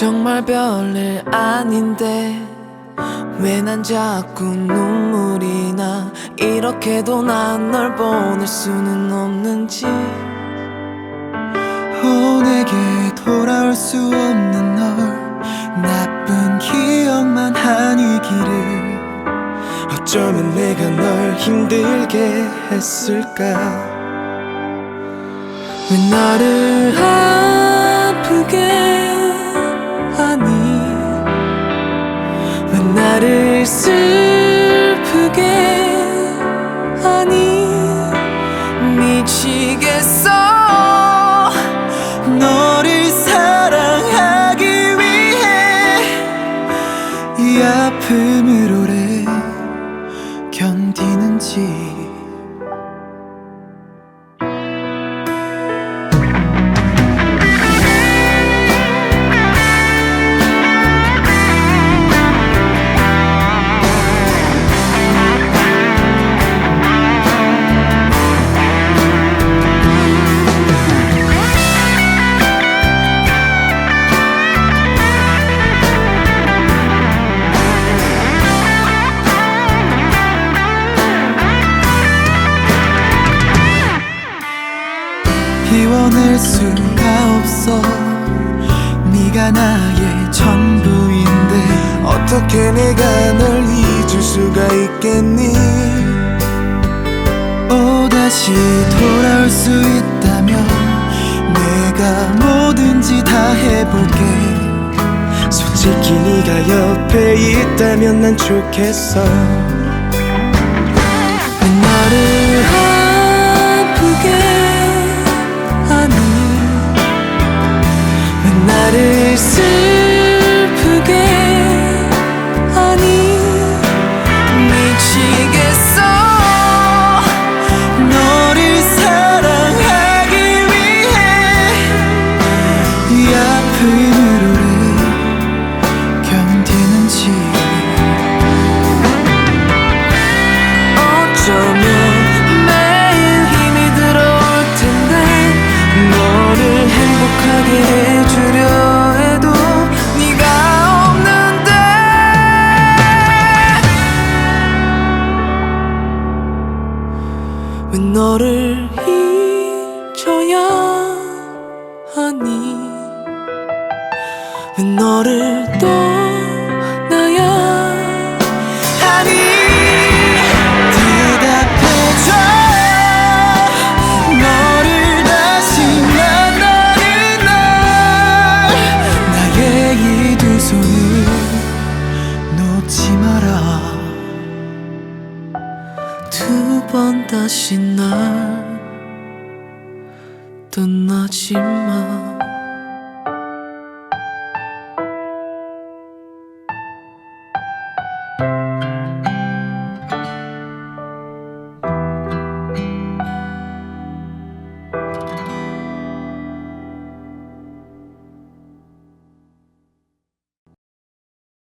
정말 별일 아닌데 왜 난 자꾸 눈물이 나? 이렇게도 난 널 보낼 수는 없는지. 오 내게 돌아올 수 없는 널. 나쁜 기억만 아니기를 어쩌면 내가 널 힘들게 했을까? 왜 나를 아프게 슬프게 하니 미치겠어. 너를 사랑하기 위해 이 아픔을 오래 견디는지 비워낼 수가 없어. 네가 나의 전부인데 어떻게 내가 널 잊을 수가 있겠니? 오 다시 돌아올 수 있다면 내가 뭐든지 다 해볼게. 솔직히 네가 옆에 있다면 난 좋겠어 하니 왜 너를 떠나야 하니? 대답해줘. 너를 다시 만나는 날. 나의 이 두 손을 놓지 마라. 두 번 다시 날 떠나지 마